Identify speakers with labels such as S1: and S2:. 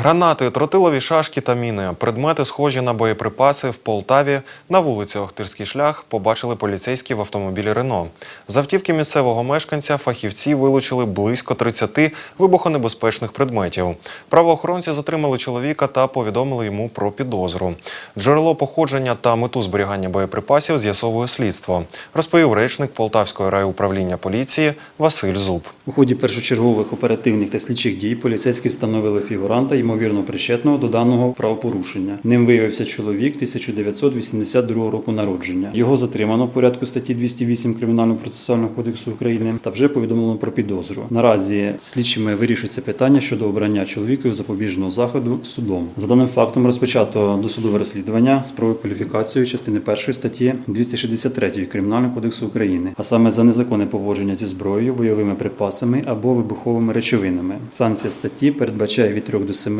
S1: Гранати, тротилові шашки та міни, предмети, схожі на боєприпаси в Полтаві на вулиці Охтирський шлях побачили поліцейські в автомобілі Рено. З автівки місцевого мешканця фахівці вилучили близько 30 вибухонебезпечних предметів. Правоохоронці затримали чоловіка та повідомили йому про підозру. Джерело походження та мету зберігання боєприпасів з'ясовує слідство, розповів речник Полтавського райуправління поліції Василь Зуб.
S2: У ході першочергових оперативних та слідчих дій поліцейські встановили фігуранта, ймовірно причетного до даного правопорушення. Ним виявився чоловік 1982 року народження. Його затримано в порядку статті 208 Кримінального процесуального кодексу України та вже повідомлено про підозру. Наразі слідчими вирішується питання щодо обрання чоловіків запобіжного заходу судом. За даним фактом розпочато досудове розслідування з правовою кваліфікацією частини першої статті 263 Кримінального кодексу України, а саме за незаконне поводження зі зброєю, бойовими припасами або вибуховими речовинами. Санкція статті передбачає від 3 до 7